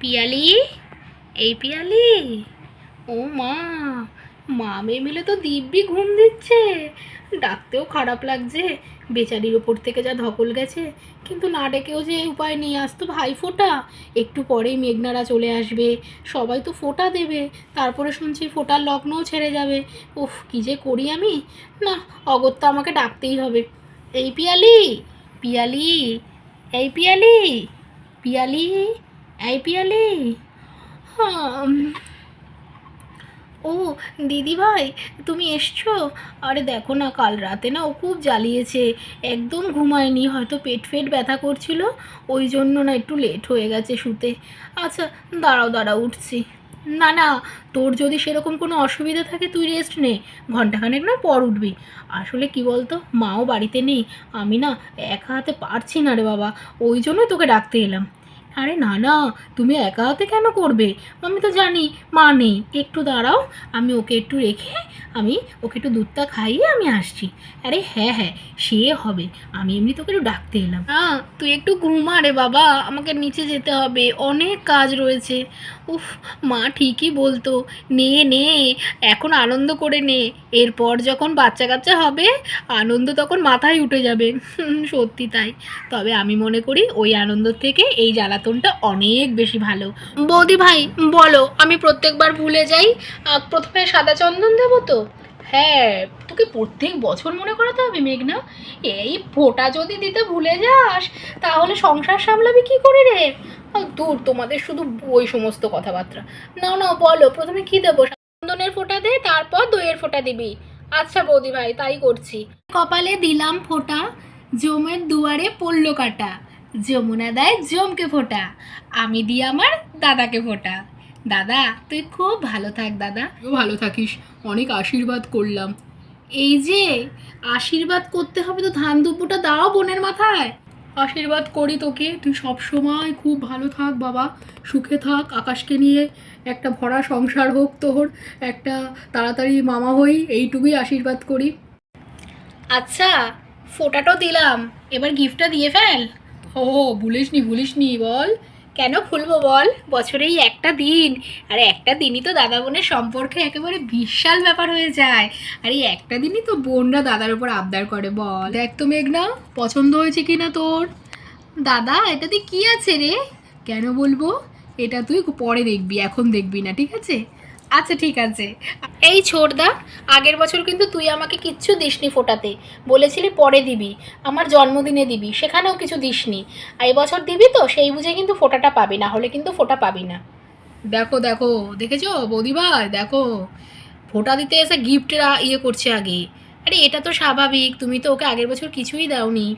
পিয়ালি? এই পিয়ালি? ও মা মা মেয়ে মিলে তো দিব্যি ঘুম দিচ্ছে। ডাকতেও খারাপ লাগছে। বেচারির ওপর থেকে যা ধকল গেছে। কিন্তু না ডেকেও যে উপায় নেই আজ তো ভাই ফোটা। একটু পরেই মেঘনারা চলে আসবে। সবাই তো ফোটা দেবে। তারপরে শুনছি ফোটার লগ্নও ছেড়ে যাবে। উফ, কী যে করি আমি? না, অগত্যা আমাকে ডাকতেই হবে। এই পিয়ালি? পিয়ালি? এই পিয়ালি? পিয়ালি? এই পিয়ালি। ও দিদি ভাই তুমি এসছো? আরে দেখো না, কাল রাতে না ও খুব জ্বালিয়েছে। একদম ঘুমায়নি, হয়তো পেট ফেট ব্যথা করছিল। ওই জন্য না একটু লেট হয়ে গেছে শুতে। আচ্ছা দাঁড়াও দাঁড়াও, উঠছি। না না, তোর যদি সেরকম কোনো অসুবিধা থাকে, তুই রেস্ট নে। ঘন্টাখানেক না পর উঠবি। আসলে কি বলতো, মাও বাড়িতে নেই। আমি না একা হাতে পারছি না রে বাবা। ওই জন্যই তোকে ডাকতে এলাম। আরে না না, তুমি একা হাতে কেন করবে? আমি তো জানি, মা নেই। একটু দাঁড়াও, আমি ওকে একটু রেখে আমি ওকে একটু দুধটা খাইয়ে আমি আসছি। আরে হ্যাঁ হ্যাঁ সে হবে। আমি এমনি তোকে একটু ডাকতে এলাম। হ্যাঁ তুই একটু ঘুমা রে বাবা, আমাকে নিচে যেতে হবে। অনেক কাজ রয়েছে। উফ, মা ঠিকই বলতো। নে নে, এখন আনন্দ করে নে। এরপর যখন বাচ্চা কাচ্চা হবে, আনন্দ তখন মাথায় উঠে যাবে। সত্যি তাই। তবে আমি মনে করি ওই আনন্দ থেকে এই জ্বালাতনটা অনেক বেশি ভালো। বৌদি ভাই, বলো, আমি প্রত্যেকবার ভুলে যাই। প্রথমে সাদা চন্দন দেবো তো? হ্যাঁ তোকে প্রত্যেক বছর মনে করাতে হবে মেঘনা। এই ফোঁটা যদি দিতে ভুলে যাস, তাহলে সংসার সামলাবি কি করে রে? দূর, তোমাদের শুধু ওই সমস্ত কথাবার্তা। না না, বলো, প্রথমে কি দেবো? চন্দনের ফোঁটা দে, তারপর দইয়ের ফোঁটা দিবি। আচ্ছা বৌদি ভাই তাই করছি। কপালে দিলাম ফোঁটা জমের দুয়ারে পড়ল কাটা। যমুনা দেয় জমকে ফোঁটা, আমি দিই আমার দাদাকে ফোঁটা। দাদা তুই খুব ভালো থাক দাদা। ভালো থাকিস অনেক আশীর্বাদ করলাম। এই যে আশীর্বাদ করতে হবে তো ধান দুব্বটা দাও বোনের মাথায়। আশীর্বাদ করি তোকে তুই সব সময় খুব ভালো থাক বাবা সুখে থাক আকাশকে নিয়ে একটা ভরা সংসার হোক তোর একটা তাড়াতাড়ি মামা হই এইটুকুই আশীর্বাদ করি। আচ্ছা ফোঁটাটাও দিলাম এবার গিফটটা দিয়ে ফেল। ও ভুলিসনি ভুলিসনি বল। কেন খুলবো বল? বছরেই একটা দিন। আর একটা দিনই তো দাদা বোনের সম্পর্কে একেবারে বিশাল ব্যাপার হয়ে যায়। আর এই একটা দিনই তো বোনরা দাদার উপর আবদার করে বল। দেখ তো মেঘনা, পছন্দ হয়েছে কি না তোর? দাদা, এটাতে কি আছে রে? কেন বলব? এটা তুই পরে দেখবি, এখন দেখবি না, ঠিক আছে? আচ্ছা ঠিক আছে। এই ছোটদা, আগের বছর কিন্তু তুই আমাকে কিচ্ছু দিসনি ফোটাতে। বলেছিলি পরে দিবি, আমার জন্মদিনে দিবি, সেখানেও কিছু দিসনি। এবছর দিবি তো, সেই বুঝে কিন্তু ফোটাটা পাবি, না হলে কিন্তু ফোটা পাবি না। দেখো দেখো, দেখেছ? বৌদিভাই, দেখো। ফোটা দিতে এসে গিফটের ইয়ে করছে আগে। আরে, এটা তো স্বাভাবিক, তুমি তো ওকে আগের বছর কিছুই দাওনি।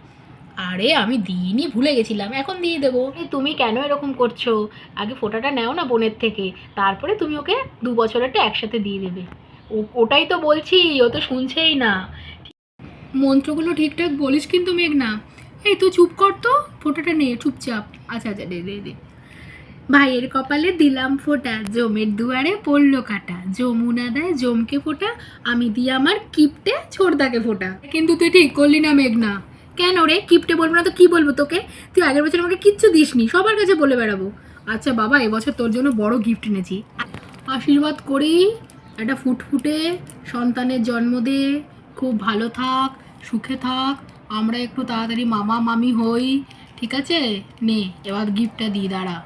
আরে আমি দিইনি ভুলে গেছিলাম এখন দিয়ে দেবো। তুমি কেন এরকম করছ? আগে ফোটাটা নেও না বোনের থেকে তারপরে তুমি ওকে দু বছরেরটা একসাথে দিয়ে দেবে। ও- ওটাই তো বলছি ও তো শুনছেই না। মন্ত্রগুলো ঠিকঠাক বলিস কিন্তু মেঘনা। এই তুই চুপ কর তো ফোটাটা নে চুপচাপ। আচ্ছা আচ্ছা দে দে দে। ভাইয়ের কপালে দিলাম ফোঁটা জমের দুয়ারে পড়ল কাটা। যমুনা দেয় জমকে ফোঁটা আমি দিই আমার কিপটে ছোটদাকে ফোঁটা। কিন্তু তুই ঠিক করলি না মেঘনা। কেন রে? কিপটে বলব না তো? কি বলব তোকে? তুই আগের বছর আমাকে কিচ্ছু দিসনি। সবার কাছে বলে বেড়াবো। আচ্ছা বাবা, এবছর তোর জন্য বড় গিফট এনেছি। আশীর্বাদ করি। একটা ফুটফুটে সন্তানের জন্ম দে। খুব ভালো থাক, সুখে থাক। আমরা একটু তাড়াতাড়ি মামা, মামি হই। ঠিক আছে? নে, এবার গিফটটা দিই দাঁড়া।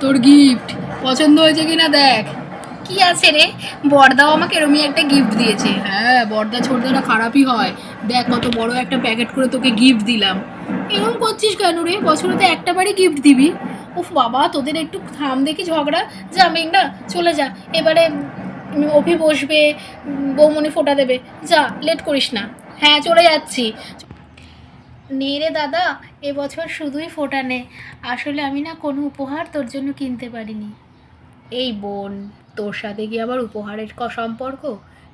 তোর গিফট পছন্দ হয়েছে কিনা দেখ। কি আছে রে? বড়দাও আমাকে এরমই একটা গিফট দিয়েছে। হ্যাঁ বর্দা ছোটদাটা খারাপই হয়। দেখ কত বড় একটা প্যাকেট করে তোকে গিফট দিলাম। এরকম করছিস কেন রে? বছরে তো একটা বারই গিফট দিবি। উফ বাবা, তোদের একটু থাম দেখি ঝগড়া। যা মেঘনা চলে যা। এবারে অভি বসবে, বৌমনি ফোটা দেবে। যা লেট করিস না। হ্যাঁ চলে যাচ্ছি। নে রে দাদা এবছর শুধুই ফোটা নে। আসলে আমি না কোনো উপহার তোর জন্য কিনতে পারিনি। এই বোন, তোর সাথে কি আবার উপহারের সম্পর্ক?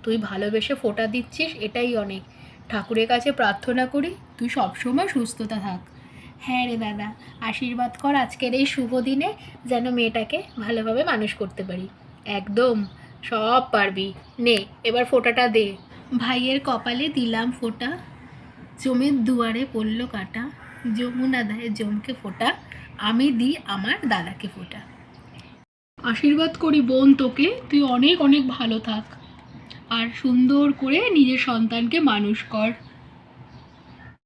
তুই ভালোবেসে ফোটা দিচ্ছিস, এটাই অনেক। ঠাকুরের কাছে প্রার্থনা করি, তুই সবসময় সুস্থতা থাক। হ্যাঁ রে দাদা, আশীর্বাদ কর আজকের এই শুভ দিনে, যেন মেয়েটাকে ভালোভাবে মানুষ করতে পারি। একদম, সব পারবি। নে, এবার ফোঁটাটা দে। ভাইয়ের কপালে দিলাম ফোঁটা, জমের দুয়ারে পড়ল কাটা, যমুনা দেয় জমকে ফোটা, আমি দিই আমার দাদাকে ফোঁটা। আশীর্বাদ করি বোন তোকে, তুই অনেক অনেক ভালো থাক। আর সুন্দর করে নিজের সন্তানকে মানুষ কর।